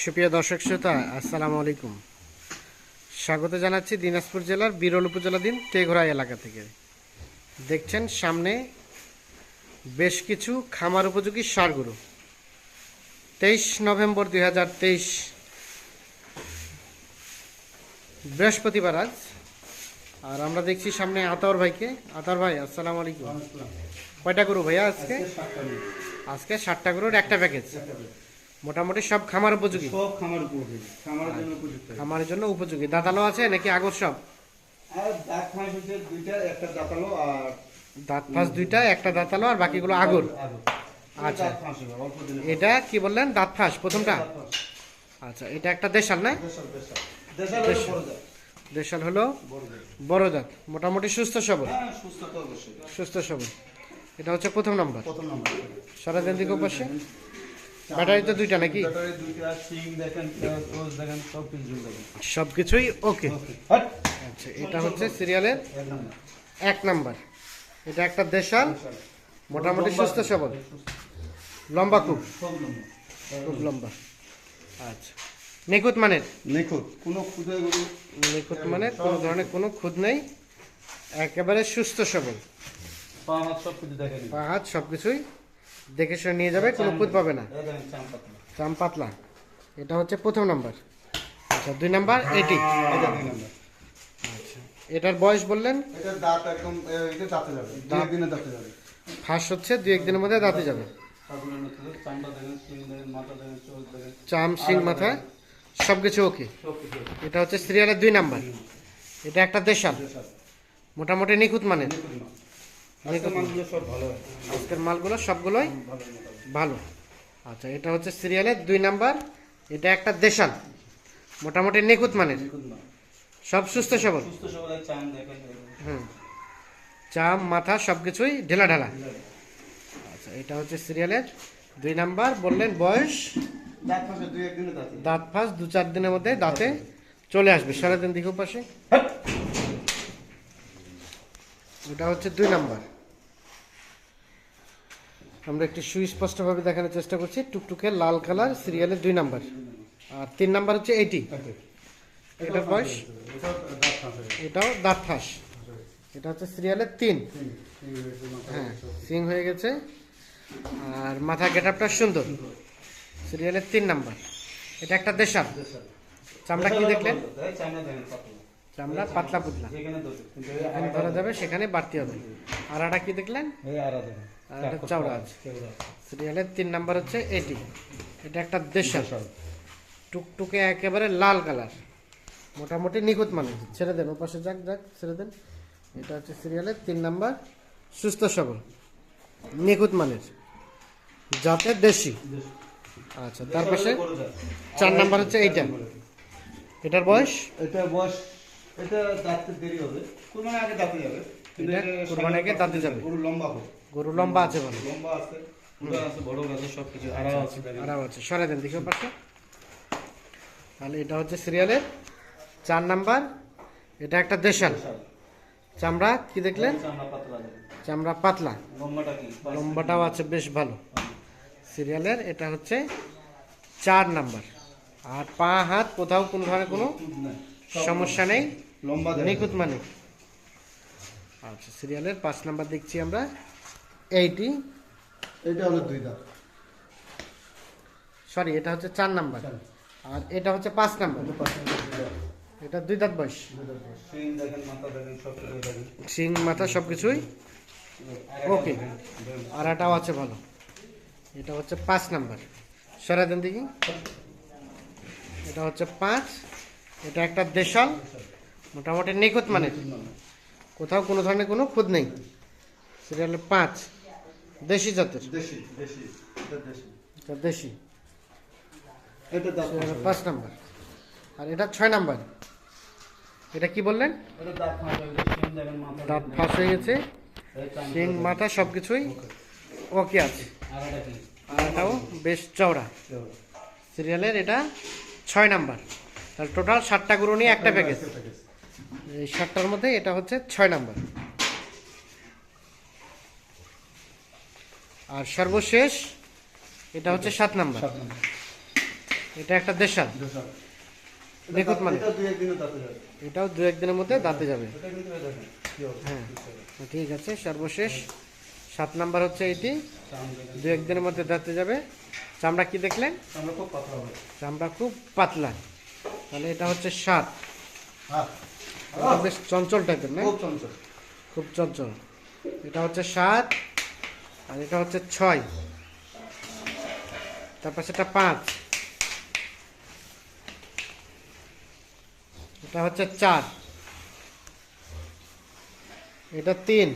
সুপ্রিয় দর্শক শ্রোতা আসসালামু আলাইকুম। স্বাগত জানাচ্ছি দিনাজপুর জেলার বিরল উপজেলাধীন তেঘরা এলাকা থেকে। দেখছেন সামনে বেশ কিছু খামার উপযোগী সারগুলো। তেইশ নভেম্বর দুই হাজার তেইশ বৃহস্পতিবার আজ। আর আমরা দেখছি সামনে আতার ভাইকে। আতার ভাই আসসালামু আলাইকুম। কয়টা গরু ভাইয়া আজকে? আজকে ষাটটা গরুর একটা প্যাকেজ। মোটামুটি সব খামার উপযোগী? সব খামার উপযোগী খামারের জন্য উপযুক্ত। খামারের জন্য উপযোগী। দাঁতালো আছে নাকি আগর সব? দাঁত ফাঁস হচ্ছে দুইটা একটা দাঁতালো আর দাঁত ফাঁস দুইটা একটা দাঁতালো আর বাকিগুলো আগর। আচ্ছা। দাঁত এটা কি বললেন? দাঁত ফাঁস প্রথমটা? আচ্ছা এটা একটা দেশাল না? দেশাল হলে বড় জাত। জাত মোটামুটি সুস্থ সবল? হ্যাঁ সুস্থ সবল। এটা হচ্ছে প্রথম নম্বর। প্রথম নম্বর। সারাদিন দিকে পাশে ব্যাটারি তো দুইটা নাকি? ব্যাটারি দুইটা সিং দেখেন রোজ দেখেন সব কিছু দেখেন। সব কিছুই ওকে আচ্ছা এটা হচ্ছে সিরিয়ালের এক নম্বর। এটা একটা দেশাল। মোটামুটি সুস্থ সবল। লম্বা খুব। খুব লম্বা। আচ্ছা। নিখুঁত মানের? নিখুঁত। কোনো খুদে নিখুঁত মানে কোনো ধরনের কোনো খুঁত নেই। একেবারে সুস্থ সবল। পা হাত সব কিছু দেখেন। পা হাত সব কিছুই দেখে শুনে নিয়ে যাবে কোনো খুঁত পাবে না। চাম পাতলা। এটা হচ্ছে প্রথম নাম্বার। আচ্ছা দুই নাম্বার এটি। দুই নম্বর। আচ্ছা এটার বয়স বললেন? এটা দাঁত একদম এটা দাঁতে যাবে। দুই একদিনে দাঁতে যাবে। ফার্স্ট হচ্ছে দুই একদিনের মধ্যে দাঁতে যাবে। চাম সিং মাথা সব কিছু ওকে। এটা হচ্ছে সিরিয়ালের দুই নাম্বার। এটা একটা দেশাল। মোটামুটি নিখুঁত মানের। নিখুঁত না। আজকের মালগুলো হয় সবগুলোই ভালো। আচ্ছা এটা হচ্ছে সিরিয়ালের দুই নাম্বার। এটা একটা দেশাল। মোটামুটি নিখুঁত মানের। সব সুস্থ সবল। চাম হুম। চাম মাথা সব কিছুই ঢেলা ঢালা আচ্ছা এটা হচ্ছে সিরিয়ালের দুই নাম্বার। বললেন বয়স? দাঁত ফাঁসে দু চার দিনের মধ্যে দাঁতে চলে আসবে। সারাদিন দিকেও পাশে এটা হচ্ছে দুই নাম্বার। আমরা একটু সুস্পষ্টভাবে দেখানোর চেষ্টা করছি, টুকটুকে লাল কালার সিরিয়ালের দুই নাম্বার। আর তিন নাম্বার হচ্ছে এইটি. এটার বয়স? এটাও দাঁত ফাঁসে এটা হচ্ছে সিরিয়ালের তিন। হ্যাঁ সিং হয়ে গেছে। আর মাথা গেটআপটা সুন্দর। সিরিয়ালের তিন নাম্বার। এটা একটা দেশাল। চামড়া কি দেখলেন? চামড়া পাতলা। পুতলা। যেখানে ধরা যাবে সেখানে বাড়তি হবে। আর একটা কি দেখলেন? আর একটা চওড়া আছে। সিরিয়ালের তিন নাম্বার হচ্ছে এটি। এটা একটা দেশাল। দেশাল। টুকটুকে একেবারে লাল কালার। মোটামুটি নিখুঁত মানে ছেড়ে দেন ওপাশে যাক যাক ছেড়ে দেন। এটা হচ্ছে সিরিয়ালের তিন নাম্বার সুস্থ সবল নিখুঁত মানের। যাতে দেশি। আচ্ছা তার পাশে। চার নাম্বার হচ্ছে এইটা। এটার বয়স? এটা বয়স এটা দাঁতে দেরি হবে। কুরবানি আগে দাঁতে যাবে কিন্তু এটা এটা কুরবানি আগে দাঁতে যাবে। গরু লম্বা হবে গরু লম্বা আছে বলে লম্বা আছে উড়া আছে বড় আছে সব কিছু আড়া আছে আরাম আছে। সরে দেন দেখে পাশে। তাহলে এটা হচ্ছে সিরিয়ালের চার নাম্বার। এটা একটা দেশাল। চামড়া কি দেখলেন? চামড়া পাতলা লম্বাটাও আছে বেশ ভালো। সিরিয়ালের এটা হচ্ছে চার নাম্বার। আর পা হাত কোথাও কোনো ধরনের কোনো সমস্যা নেই। লম্বা। নিখুঁত মানে। আচ্ছা সিরিয়ালের পাঁচ নাম্বার দেখছি আমরা। এইটি। এটা হলো দুই দাঁত। সরি এটা হচ্ছে চার নাম্বার। আর এটা হচ্ছে পাঁচ নাম্বার। এটা দুই দাঁত। এটা দুই দাঁত বয়স। শিং মাথা দেখেন সব কিছুই। ওকে। আর এটাও আছে ভালো। এটা হচ্ছে পাঁচ নাম্বার। সরা দেন দেখি। এটা হচ্ছে পাঁচ। এটা একটা দেশাল মোটামুটি নিখুঁত মানে। কোথাও কোনো ধরনের কোনো খুদ নেই। সেটা হলো পাঁচ। দেশি জাতের। দেশি এটা। পাঁচ নাম্বার। আর এটা ছয় নাম্বার। এটা কি বললেন? দাঁত ফাঁস হয়ে গেছে। শিং মাথা সব কিছুই ওকে আছে। আর এটাও বেশ চওড়া। সিরিয়ালের এটা ছয় নাম্বার। টোটাল ষাটটা গরু নিয়ে একটা প্যাকেজ। এই ষাটটার মধ্যে এটা হচ্ছে ছয় নাম্বার আর সর্বশেষ এটা হচ্ছে সাত নাম্বার। এটা একটা দেশাল। দেখুন মানে। এটাও দু একদিনের মধ্যে দাঁতে যাবে। হ্যাঁ ঠিক আছে সর্বশেষ সাত নাম্বার হচ্ছে এটি। দু একদিনের মধ্যে দাঁতে যাবে চামড়া কি দেখলেন চামড়া খুব পাতলা তাহলে এটা হচ্ছে সাত হ্যাঁ। বেশ চঞ্চল টাইপের না? খুব চঞ্চল। খুব চঞ্চল। এটা হচ্ছে সাত আর এটা হচ্ছে ছয়। তারপর সেটা পাঁচ। এটা হচ্ছে চার। এটা তিন।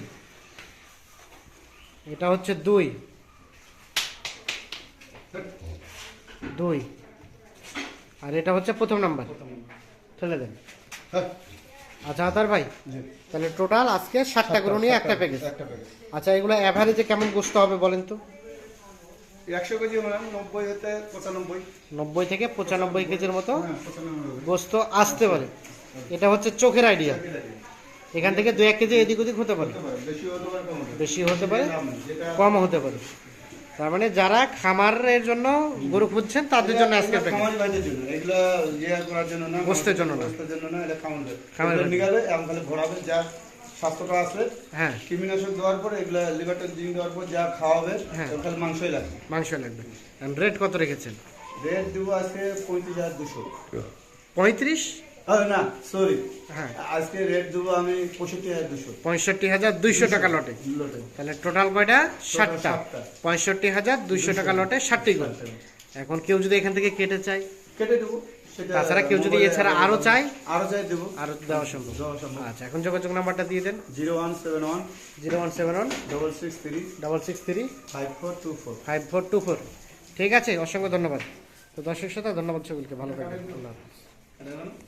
এটা হচ্ছে দুই। দুই। আর এটা হচ্ছে প্রথম নাম্বার। ঠেলে দেন। হ্যাঁ, আচ্ছা আতার ভাই তাহলে টোটাল আজকে সাতটা গরু নিয়ে একটা প্যাকেজ আচ্ছা এগুলো অ্যাভারেজে কেমন গোস্ত হবে বলেন তো? একশো কেজি নব্বই হতে পঁচানব্বই। নব্বই থেকে পঁচানব্বই কেজির মতো হ্যাঁ। গোস্ত আসতে পারে। এটা হচ্ছে চোখের আইডিয়া এখান থেকে দু এক কেজি এদিক ওদিক হতে পারে। হতে পারে, বেশি হতে পারে, কম হতে পারে। তার মানে যারা খামারের জন্য গরু খুঁজছেন তাদের জন্য আজকে খামারি ভাইদের জন্য, এগুলা ইয়ে করার জন্য না, গোস্তের জন্য না। গোস্তের জন্য না, এটা খামার। খামার গেলে এখন খালি ঘোরাবে, যা স্বাস্থ্যটা আছে, হ্যাঁ। কৃমিনাশক দেওয়ার পর এগুলা লিভারটা জিং দেওয়ার পর যা খাওয়াবে হ্যাঁ। খালি মাংসই লাগবে। মাংস লাগবে। রেট কত রেখেছেন? রেট দেবো আজকে পঁয়ত্রিশ হাজার দুশো। পঁয়ত্রিশ? না সরি হ্যাঁ। আজকে রেট দেবো আমি পঁয়ষট্টি হাজার দুশো। পঁয়ষট্টি হাজার দুইশো টাকা লটে তাহলে টোটাল কয়টা? ষাটটা ষাটটা। পঁয়ষট্টি হাজার দুইশো টাকা লটে ষাটটি গরু এখন কেউ যদি এখান থেকে কেটে চায়? কেটে দেবো। তাছাড়া কেউ যদি এছাড়া আরও চায়? আরও চাই দেবো। আর দেওয়া সম্ভব। আচ্ছা এখন যোগাযোগ নাম্বারটা দিয়ে দেন। Zero one seven one zero one seven one double six three double six three five four two four. Five four two four. ঠিক আছে অসংখ্য ধন্যবাদ। তো দর্শক শ্রোতা ধন্যবাদ সকলকে। ভালো থাকবেন। আল্লাহ হাফেজ।